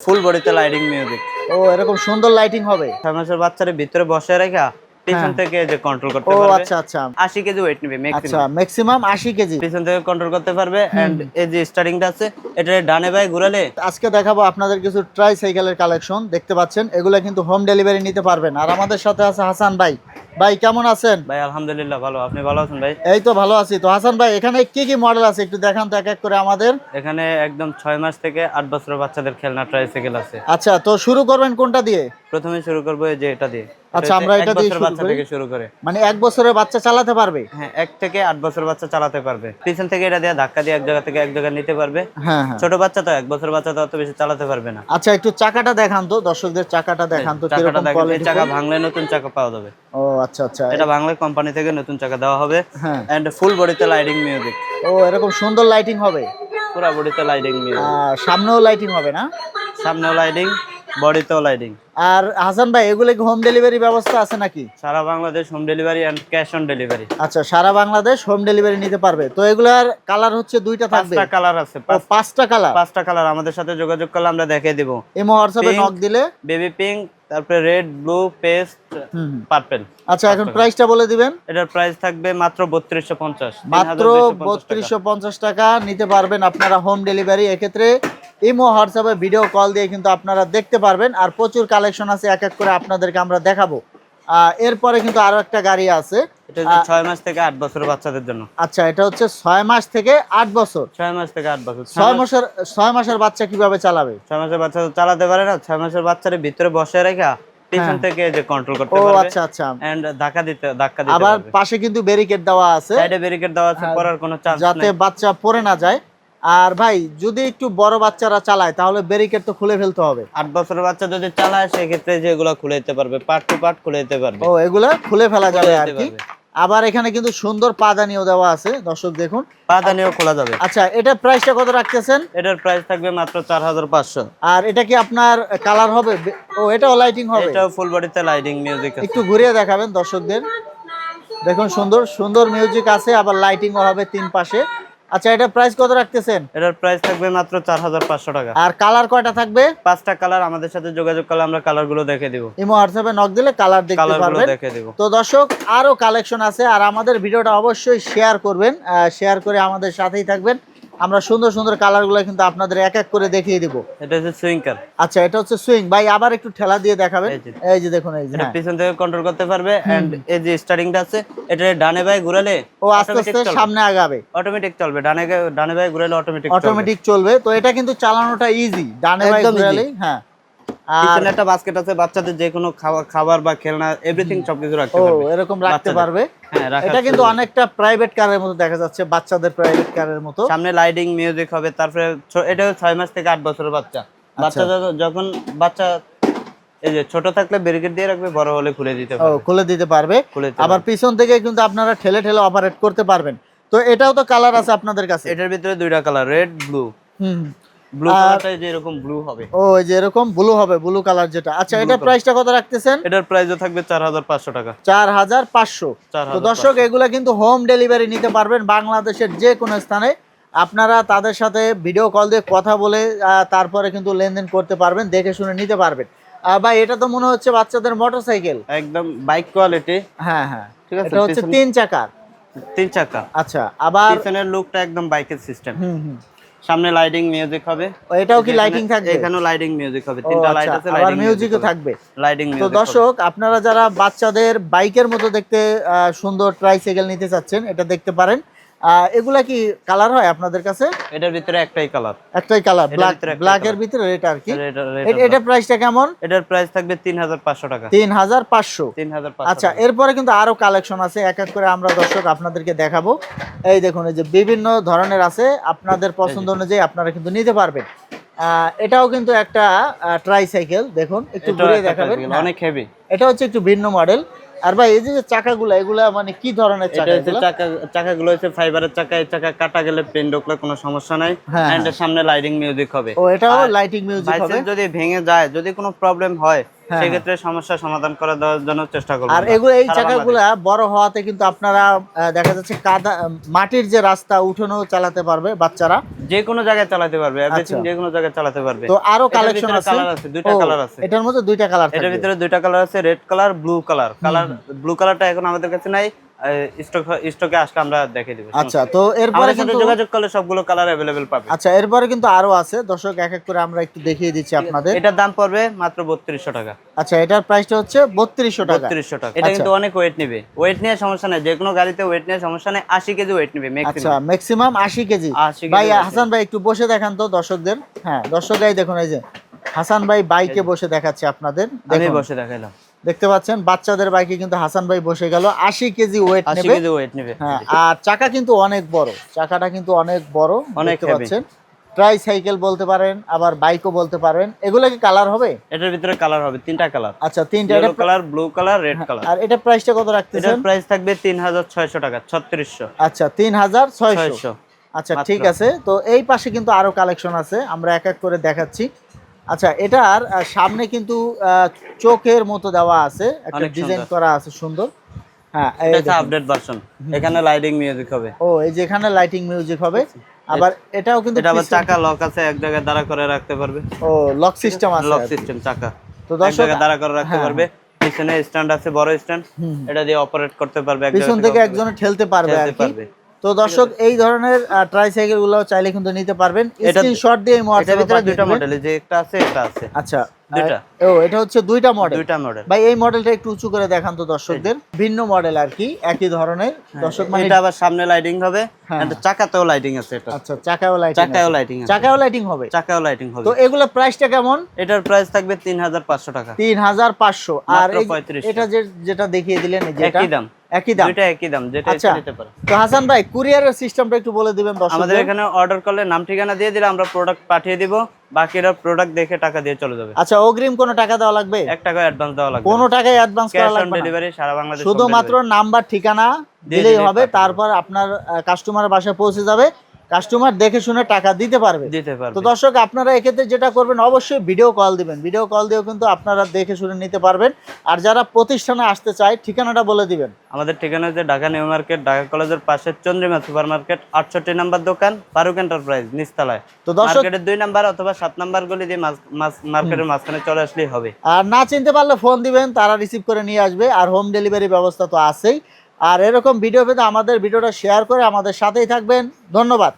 ফুল বডিতে lighting music ও এরকম সুন্দর লাইটিং হবে। মাসের বাচ্চারা ভিতরে বসে রেখা। পিছন হ্যাঁ। থেকে যে কন্ট্রোল করতে পারবে। আচ্ছা আচ্ছা। আশি কেজি ওয়েট নেবে আচ্ছা ম্যাক্সিমাম ম্যাক্সিমাম আশি কেজি। পিছন থেকে কন্ট্রোল করতে পারবে এন্ড এই যে স্টার্টিংটা আছে এটা ডানে বাই ঘুরালে আজকে দেখাবো আপনাদের কিছু ট্রাই সাইকেলের কালেকশন দেখতে পাচ্ছেন। এগুলো কিন্তু হোম ডেলিভারি নিতে পারবেন। আর আমাদের সাথে আছে হাসান ভাই। ভাই কেমন আছেন? ভাই আলহামদুলিল্লাহ ভালো। আপনি ভালো আছেন ভাই? এই তো ভালো আছি। তো হাসান ভাই এখানে কি কি মডেল আছে? একটু দেখান তো এক এক করে আমাদের। এখানে একদম ছয় মাস থেকে আট বছরের বাচ্চাদের খেলনা ট্রাইসাইকেল আছে। আচ্ছা তো শুরু করবেন কোনটা দিয়ে? প্রথমে শুরু করব এই যে এটা দিয়ে। আচ্ছা, আমরা এটা দিয়ে শুরু বাচ্চা থেকে শুরু করে। মানে এক বছরের বাচ্চা চালাতে পারবে? হ্যাঁ এক থেকে আট বছর বাচ্চা চালাতে পারবে। পিছন থেকে এটা দিয়ে ধাক্কা দিয়ে এক জায়গা থেকে এক জায়গায় নিতে পারবে। হ্যাঁ হ্যাঁ। ছোট বাচ্চা তো এক বছর বাচ্চা তো অত বেশি চালাতে পারবে না। আচ্ছা একটু চাকাটা দেখান তো দর্শকদের চাকাটা দেখান তো চাকাটা দেখেন, চাকা ভাঙলে নতুন চাকা পাওয়া যাবে। ও আচ্ছা আচ্ছা। এটা বাংলা কোম্পানি থেকে নতুন চাকা দেওয়া হবে। হ্যাঁ। এন্ড ফুল বডিতে লাইটিং মিউজিক ও এরকম সুন্দর লাইটিং হবে। পুরো বডিতে লাইটিং মিউজিক সামনেও লাইটিং হবে না? সামনেও লাইটিং বডিতেও লাইটিং আর হাসান ভাই এগুলো কি হোম ডেলিভারি ব্যবস্থা আছে নাকি? সারা Bangladesh home delivery and cash on delivery আচ্ছা সারা বাংলাদেশ হোম ডেলিভারি নিতে পারবে। তো এগুলার কালার হচ্ছে দুইটা থাকবে। পাঁচটা কালার আছে পাঁচটা কালার পাঁচটা কালার আমাদের সাথে যোগাযোগ করলে আমরা দেখিয়ে দিব। এমো হোয়াটসঅ্যাপে নক দিলে? বেবি পিঙ্ক তারপরে রেড ব্লু পেস্ট। পার্পেল আচ্ছা এখন প্রাইসটা বলে দিবেন? এটার প্রাইস থাকবে মাত্র বত্রিশশো পঞ্চাশ মাত্র বত্রিশশো পঞ্চাশ টাকা নিতে পারবেন আপনারা হোম ডেলিভারি এক্ষেত্রে ইমো হোয়াটসঅ্যাপে ভিডিও কল দিয়ে কিন্তু আপনারা দেখতে পারবেন। আর প্রচুর কালেকশন আছে এক এক করে আপনাদেরকে আমরা দেখাবো। এরপরে কিন্তু আরও একটা গাড়ি আছে। এটা ছয় মাস থেকে আট বছরের বাচ্চাদের জন্য। আচ্ছা এটা হচ্ছে ছয় মাস থেকে আট বছর। ছয় মাস থেকে আট বছর। ছয় মাসের ছয় মাসের বাচ্চা কীভাবে চালাবে? ছয় মাসের বাচ্চা তো চালাতে পারে না। ছয় মাসের বাচ্চারা ভিতরে বসে রেখা পিছন হ্যাঁ। থেকে যে কন্ট্রোল করতে পারবে আচ্ছা আচ্ছা। এন্ড ধাক্কা দিতে ধাক্কা দিতে আবার পাশে কিন্তু ব্যারিকেড দেওয়া আছে। সাইডে ব্যারিকেড দেওয়া আছে হ্যাঁ, পড়ার কোনো চান্স যাতে বাচ্চা পড়ে না যায়। আর ভাই যদি একটু বড় বাচ্চারা চালায় তাহলে ব্যারিকেড তো খুলে ফেলতে হবে। আট বছরের বাচ্চা যদি চালায় সেক্ষেত্রে যে যেগুলো খুলে দিতে পারবে পার্ট টু পার্ট খুলে দিতে পারবে। ও এগুলা খুলে ফেলা যাবে আর কি। আবার এখানে কিন্তু সুন্দর পাদানিও দেওয়া আছে দর্শক দেখুন। পাদানিও খোলা যাবে। আচ্ছা এটা প্রাইসটা কত রাখতেছেন? এটার প্রাইস থাকবে মাত্র চার হাজার পাঁচশো। আর এটা কি আপনার কালার হবে? ও এটাও লাইটিং হবে। এটাও ফুল বডিতে লাইটিং মিউজিক একটু ঘুরিয়ে দেখাবেন দর্শকদের। দেখুন সুন্দর সুন্দর মিউজিক আছে আবার লাইটিংও হবে তিন পাশে। আচ্ছা এটা প্রাইস কত রাখতেছেন? এটার প্রাইস থাকবে মাত্র চার হাজার পাঁচশো টাকা। আর কালার কয়টা থাকবে? পাঁচটা কালার আমাদের সাথে যোগাযোগ করলে আমরা কালারগুলো দেখে দিবো। ইমো হোয়াটসঅ্যাপে নক দিলে কালার দেখতে পারবেন। দেখে দিবো। তো দর্শক আরও কালেকশন আছে আর আমাদের ভিডিওটা অবশ্যই শেয়ার করবেন। শেয়ার করে আমাদের সাথেই থাকবেন। আমরা সুন্দর সুন্দর কালারগুলো কিন্তু আপনাদের এক এক করে দেখিয়ে দিব। এটা হচ্ছে সুইঙ্কার আচ্ছা এটা হচ্ছে সুইং ভাই আবার একটু ঠেলা দিয়ে দেখাবেন। এই যে। দেখুন এই যে এটা হ্যাঁ। পিছন থেকে কন্ট্রোল করতে পারবে। এন্ড এই যে স্টার্টিংটা আছে এটা ডানে বাই ঘুরালে ও আস্তে আস্তে সামনে আগাবে। অটোমেটিক চলবে। ডানে ডানে ভাই ঘুরালে অটোমেটিক অটোমেটিক চলবে। তো এটা কিন্তু চালানোটা ইজি ডানে বাই ঘুরালে হ্যাঁ। আর একটা বাস্কেট আছে বাচ্চাদের যে কোনো খাবার খাবার বা খেলনা এভরিথিং সবকিছু রাখতে পারবে। এরকম রাখতে পারবে। হ্যাঁ এটা কিন্তু অনেকটা প্রাইভেট কারের মতো দেখা যাচ্ছে বাচ্চাদের প্রাইভেট কারের মতো। সামনে লাইটিং মিউজিক হবে তারপরে এটা ছয় মাস থেকে আট বছরের বাচ্চা। আচ্ছা। বাচ্চা যখন- বাচ্চা এই যে ছোট থাকলে ব্যারিকেড দিয়ে রাখবে বড় হলে খুলে দিতে পারবে। খুলে দিতে পারবে। আবার পিছন থেকে কিন্তু আপনারা ঠেলে ঠেলে অপারেট করতে পারবেন। তো এটাও তো কালার আছে আপনাদের কাছে? এটার ভিতরে দুইটা কালার রেড ব্লু হুম। ব্লু কালারটা যে এরকম ব্লু হবে। ও এই যে এরকম ব্লু হবে ব্লু কালার যেটা। আচ্ছা এটা প্রাইসটা কত রাখতেছেন? এটার প্রাইসও থাকবে চার হাজার পাঁচশো টাকা। চার হাজার পাঁচশো। তো দর্শক এগুলা কিন্তু হোম ডেলিভারি নিতে পারবেন বাংলাদেশের যে কোনো স্থানে। আপনারা তাদের সাথে ভিডিও কল দিয়ে কথা বলে তারপরে কিন্তু লেনদেন করতে পারবেন দেখে শুনে নিতে পারবেন। ভাই এটা তো মনে হচ্ছে বাচ্চাদের মোটরসাইকেল একদম বাইক কোয়ালিটি হ্যাঁ হ্যাঁ। ঠিক আছে, এটা হচ্ছে তিন চাকার। তিন চাকা। আচ্ছা আবার পিছনের লুকটা একদম বাইকের সিস্টেম হুম হুম। সামনে লাইটিং মিউজিক হবে। এটাও কি লাইটিং থাকবে? এখানেও লাইটিং মিউজিক হবে। তিনটা লাইট আচ্ছা, আছে লাইটিং মিউজিকও থাকবে। লাইটিং তো দর্শক আপনারা যারা বাচ্চাদের বাইকের মতো দেখতে আহ, সুন্দর ট্রাইসাইকেল নিতে চাচ্ছেন এটা দেখতে পারেন। এগুলা কি কালার হয় আপনাদের কাছে? এটার ভিতরে একটাই কালার একটাই কালার ব্ল্যাক ভিতরে একটা ভিতরে এটা আর কি? এটা প্রাইসটা কেমন? এটার প্রাইস থাকবে তিন হাজার পাঁচশো টাকা। তিন হাজার পাঁচশো। তিন হাজার আচ্ছা এরপরে কিন্তু আরও কালেকশন আছে। এক এক করে আমরা দর্শক আপনাদেরকে দেখাবো। এই দেখুন এই যে বিভিন্ন ধরনের আছে। আপনাদের পছন্দ অনুযায়ী আপনারা কিন্তু নিতে পারবেন। আহ, এটাও কিন্তু একটা ট্রাইসাইকেল দেখুন একটু ঘুরিয়ে দেখাবেন। হ্যাঁ, অনেক হেভি এটা হচ্ছে একটু ভিন্ন মডেল আর ভাই এই যে চাকাগুলো এগুলা মানে কি ধরনের এটা চাকা এগুলা? চাকা চাকাগুলো হচ্ছে ফাইবারের চাকা এই চাকা কাটা গেলে পেন ঢুকলে কোনো সমস্যা নাই। হ্যাঁ, এন্ড সামনে লাইটিং মিউজিক হবে। ও এটাও লাইটিং মিউজিক হবে? যদি ভেঙে যায় যদি কোনো প্রবলেম হয় হ্যাঁ, সেক্ষেত্রে সমস্যা সমাধান করে দেওয়ার জন্য চেষ্টা করব আর এগুলো এই চাকাগুলা বড় হওয়াতে কিন্তু আপনারা দেখা যাচ্ছে কাদা মাটির যে রাস্তা উঠোনো চালাতে পারবে বাচ্চারা। যে কোনো জায়গায় চালাতে পারবে আচ্ছা। যে কোনো জায়গায় চালাতে পারবে। তো আরও কালেকশন আছে? কালার আছে দুইটা কালার আছে। এটার মধ্যে দুইটা কালার এটার ভিতরে দুইটা কালার আছে red colour blue colour colour blue কালারটা এখন আমাদের কাছে নাই। স্টক স্টকে আসলে আমরা দেখে দিব আচ্ছা তো এরপরে কিন্তু যোগাযোগ করলে সবগুলো কালার অ্যাভেলেবেল পাবে। আচ্ছা এরপরে কিন্তু আরও আছে। দর্শক এক এক করে আমরা একটু দেখিয়ে দিচ্ছি আপনাদের। এটার দাম পড়বে মাত্র বত্রিশশো টাকা। আচ্ছা এটার প্রাইসটা হচ্ছে বত্রিশশো টাকা। বত্রিশশো টাকা। এটা আচ্ছা। কিন্তু অনেক ওয়েট নেবে। ওয়েট নিয়ে সমস্যা নেই। যে কোনো গাড়িতে ওয়েট নিয়ে সমস্যা নেই। আশি কেজি ওয়েট নেবে আচ্ছা ম্যাক্সিমাম ম্যাক্সিমাম আশি কেজি। 80 কেজি ভাই হাসান ভাই একটু বসে দেখান তো দর্শকদের। হ্যাঁ দর্শকরাই দেখুন এই যে হাসান ভাই বাইকে বসে দেখাচ্ছে আপনাদের। আমি বসে দেখাইলাম। দেখতে পাচ্ছেন বাচ্চাদের বাইকে কিন্তু হাসান ভাই বসে গেল। আশি কেজি ওয়েট নেবে। কেজি ওয়েট নেবে। হ্যাঁ আর চাকা কিন্তু অনেক বড়। চাকাটা কিন্তু অনেক বড় অনেক পাচ্ছেন। ট্রাই সাইকেল বলতে পারেন আবার বাইকও বলতে পারেন। এগুলো কি কালার হবে? এটার ভিতরে কালার হবে তিনটা কালার আচ্ছা তিনটা yellow colour blue colour red colour আর এটা প্রাইসটা কত রাখতেছেন? এটার প্রাইস থাকবে তিন হাজার ছয়শো টাকা ছত্রিশশো। আচ্ছা তিন হাজার ছয়শো। ছয়শো। আচ্ছা ঠিক আছে। তো এই পাশে কিন্তু আরও কালেকশন আছে। আমরা এক এক করে দেখাচ্ছি। আচ্ছা এটার সামনে কিন্তু চোখের মতো দেওয়া আছে একটা ডিজাইন। করা আছে সুন্দর। হ্যাঁ এটা আপডেট ভার্সন এখানে লাইটিং মিউজিক হবে। ও এই যে এখানে লাইটিং মিউজিক হবে। আবার এটাও কিন্তু এটা আবার চাকা লক আছে এক জায়গায় দাঁড়া করে রাখতে পারবে। ও লক সিস্টেম আছে লক সিস্টেম চাকা। তো এক জায়গায় দাঁড়া করে রাখতে হ্যাঁ, পারবে। পিছনে স্ট্যান্ড আছে বড় স্ট্যান্ড এটা দিয়ে অপারেট করতে পারবে পিছন থেকে একজনে ঠেলতে পারবে আর কি। তো দর্শক এই ধরনের ট্রাইসাইকেলগুলো চাইলে কিন্তু নিতে পারবেন। স্ক্রিনশট দিয়ে হোয়াটসঅ্যাপে ভিতরে পাঠিয়ে দুইটা মডেল যে একটা আছে একটা আছে। আচ্ছা দুইটা। ও এটা হচ্ছে দুইটা মডেল দুইটা মডেল ভাই এই মডেলটা একটু উঁচু করে দেখান তো দর্শকদের। ভিন্ন মডেল আর কি একই ধরনের। দর্শক মানে এটা আবার সামনে লাইটিং হবে হ্যাঁ। এটা চাকাতেও লাইটিং আছে এটা। আচ্ছা চাকাও লাইটিং চাকায়ও লাইটিং আছে। চাকাও লাইটিং হবে। চাকাও লাইটিং হবে। তো এগুলো প্রাইসটা কেমন? এটার প্রাইস থাকবে তিন হাজার পাঁচশো টাকা। তিন হাজার পাঁচশো। আর মাত্র এই যে- 35 এটা যে যেটা দেখিয়ে দিলেন এই যেটা একই দাম। একই দাম? দুটো একই দাম যেটা। ইচ্ছা নিতে পারে। তো হাসান ভাই কুরিয়ারের সিস্টেমটা একটু বলে দিবেন আমাদের এখানে অর্ডার করলে নাম ঠিকানা দিয়ে দিলে আমরা প্রোডাক্ট পাঠিয়ে দিব বাকিরা প্রোডাক্ট দেখে টাকা দিয়ে চলে যাবে। আচ্ছা অগ্রিম কোনো টাকা দেওয়া লাগবে? এক টাকা অ্যাডভান্স দেওয়া লাগবে কোনো টাকাই অ্যাডভান্স করা ক্যাশ অন লাগবে না। ডেলিভারি সারা বাংলাদেশ শুধুমাত্র নাম্বার ঠিকানা দিলেই দিলেই হবে তারপর আপনার কাস্টমারের বাসায় পৌঁছে যাবে। কাস্টমার দেখে শুনে টাকা দিতে পারবে। দিতে তো দর্শক আপনারা এক্ষেত্রে যেটা করবেন অবশ্যই ভিডিও কল দিবেন। ভিডিও কল দিয়েও কিন্তু আপনারা দেখে শুনে নিতে পারবেন। আর যারা প্রতিষ্ঠানে আসতে চায় ঠিকানাটা বলে দিবেন। আমাদের ঠিকানা হচ্ছে ঢাকা নিউ মার্কেট ঢাকা কলেজের পাশে চন্দ্রিমা সুপার মার্কেট আটষট্টি নাম্বার দোকান ফারুক এন্টারপ্রাইজ নিচতলায় তো দর্শক দুই নাম্বার অথবা সাত নাম্বার গলি দিয়ে মার্কেটের মাঝখানে চলে আসলেই হবে। আর না চিনতে পারলে ফোন দিবেন তারা রিসিভ করে নিয়ে আসবে। আর হোম ডেলিভারি ব্যবস্থা তো আছেই। আর এরকম ভিডিও পেতে আমাদের ভিডিওটা শেয়ার করে আমাদের সাথেই থাকবেন। ধন্যবাদ।